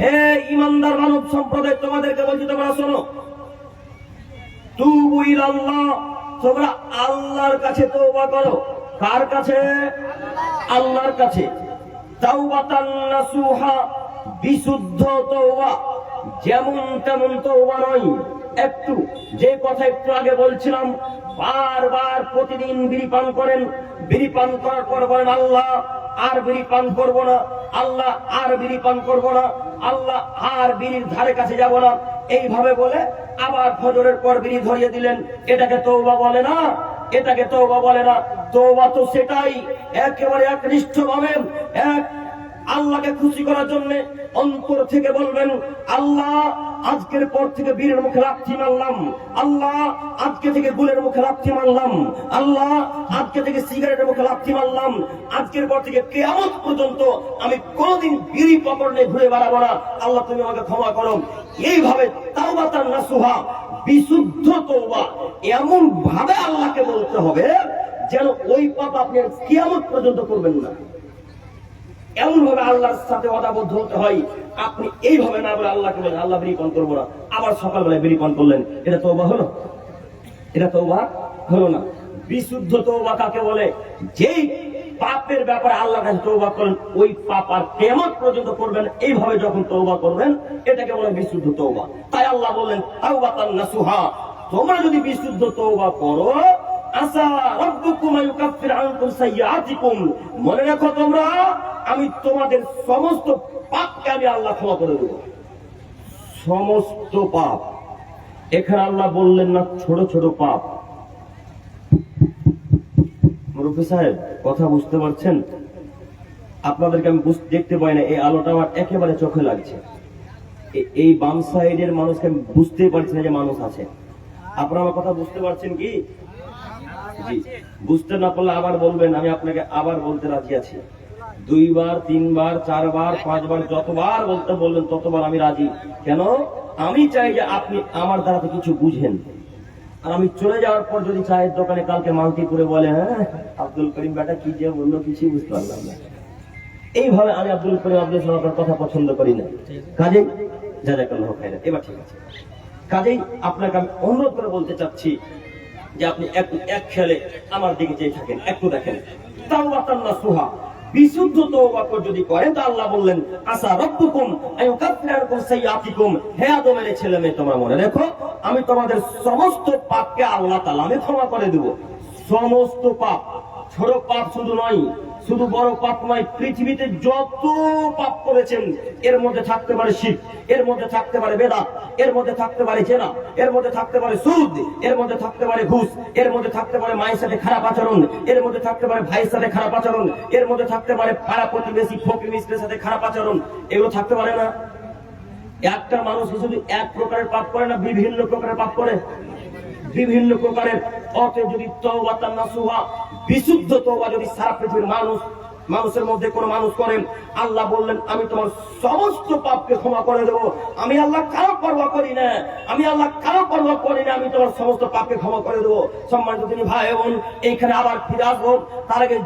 হে ঈমানদার মানব সম্প্রদায়, তোমাদেরকে বলছি, তোমরা শোনো। তোমরা আল্লাহর কাছে করো। কার কাছে? আল্লাহর কাছে। বিশুদ্ধ তওবা। যেমন তেমন তওবা নয়। একটু, যে কথা একটু আগে বলছিলাম, বারবার প্রতিদিন বিড়ি পান করেন। বিড়ি পান করার পর বলেন, আল্লাহ আর বিড়ি পান করব না, আল্লাহ আর বিড়ি পান করব না, আল্লাহ আর বিড়ির ধারে কাছে যাব না। এইভাবে বলে আবার ফজরের পর বিড়ি ধরিয়ে দিলেন। এটাকে তৌবা বলে না, এটাকে তৌবা বলে না। তো সেটাই, একেবারে একনিষ্ঠ ভাবে এক আল্লাহকে খুশি করার জন্য অন্তর থেকে বলবেন, আল্লাহ, আজকের পর থেকে বীরের মুখে লাথি মারলাম আল্লাহ, আজকে থেকে গুলের মুখে লাথি মারলাম আল্লাহ, আজকে থেকে সিগারেটের মুখে লাথি মারলাম আজকের পর থেকে কেয়ামত পর্যন্ত আমি কোনোদিন বিড়ি পকড়লে ঘুরে বেড়াবো না। আল্লাহ, তুমি আমাকে ক্ষমা করো। এইভাবে তাওবাতান নাসুহা, বিশুদ্ধ তওবা এমন ভাবে আল্লাহকে বলতে হবে যেন ওই পাপ আপনি কিয়ামত পর্যন্ত করবেন না। এমন ভাবে আল্লাহর সাথে অদাবদ্ধ হতে হয়। আপনি এইভাবে না বলে আল্লাহকে বলেন, আল্লাহ বিড়ি করব না। আবার সকালবেলায় বিড়ি পান করলেন, এটা তৌবা হলো? এটা তৌবা হলো না। বিশুদ্ধ তৌবা কাকে বলে? যেই পাপের ব্যাপারে আল্লাহর কাছে তৌবা করেন, ওই পাপ আর কেমন পর্যন্ত করবেন। এইভাবে যখন তৌবা করবেন, এটাকে বলে বিশুদ্ধ তৌবা তাই আল্লাহ বললেন তোমরা যদি বিশুদ্ধ তৌবা করো মনে রাখো তোমরা, আমি তোমাদের সমস্ত পাপকে আমি আল্লাহ ক্ষমা করে দেব। সমস্ত পাপ। এখানে আল্লাহ বললেন না, ছোট ছোট পাপ। মুরব্বী সাহেব, কথা বুঝতে পারছেন? আপনাদেরকে আমি দেখতে পাই না, এই আলোটা আমার একেবারে চোখে লাগছে। এই বাম সাইডের মানুষকে আমি বুঝতেই পারছি না যে মানুষ আছে। আপনারা আমার কথা বুঝতে পারছেন কি? বুঝতে না পারলে আবার বলবেন, আমি আপনাকে আবার বলতে রাজি আছি। দুইবার, তিনবার, চারবার, পাঁচবার, যতবার বলতে বলবেন, ততবার আমি রাজি। কেন? আমি চাই যে আপনি আমার দ্বারাতে কিছু বুঝেন। আর আমি চলে যাওয়ার পর যদি চায়ের দোকানে কালকে মালতি করে বলে হ্যাঁ আব্দুল করিম বেটা কি যে বলল কিছুই বুঝতে পারলাম না। এইভাবে আমি আব্দুল করিম আব্দুল সালামের কথা পছন্দ করি না। কাজেই যা যা এবার ঠিক আছে। কাজেই আপনাকে আমি অনুরোধ করে বলতে চাচ্ছি যে আপনি এক এক খেলে আমার দিকে চেয়ে থাকেন, একটু দেখেন। সুহা বিশুদ্ধ যদি আল্লাহ বললেন আসা হে আদমের ছেলে মেয়ে, তোমরা মনে রেখো, আমি তোমাদের সমস্ত পাপকে আল্লাহ তাআলা আমি ক্ষমা করে দেব। সমস্ত পাপ ছোট পাপ শুধু নয়, শুধু বড় পাপ নয়, পৃথিবীতে যত পাপ করেছেন, এর মধ্যে থাকতে পারে শিব এর মধ্যে থাকতে পারে বেদা, এর মধ্যে থাকতে পারে জেনা, এর মধ্যে থাকতে পারে সুদ, এর মধ্যে থাকতে পারে ঘুষ, এর মধ্যে থাকতে পারে মায়ের সাথে খারাপ আচরণ, এর মধ্যে থাকতে পারে ভাইয়ের সাথে খারাপ আচরণ, এর মধ্যে থাকতে পারে পাড়া প্রতিবেশী, ফকির মিস্ত্রের সাথে খারাপ আচরণ, এগুলো থাকতে পারে না। একটা মানুষ শুধু এক প্রকারের পাপ করে না, বিভিন্ন প্রকারের পাপ করে? বিভিন্ন প্রকারের অতে যদি তওবাতান নাসুহা, বিশুদ্ধ তওবা যদি সারা পৃথিবীর মানুষ, মানুষের মধ্যে কোন মানুষ করেন, আল্লাহ বললেন, আমি তোমার সমস্ত পাপকে ক্ষমা করে দেব। আমি আল্লাহ কারও পরোয়া করি না। আমি আল্লাহ কারও পরোয়া করি না। আমি তোমার সমস্ত পাপকে ক্ষমা করে দেবো। সম্মানিত তিনি ভাই বোন, এইখানে আবার ফিরে আসব। তার আগে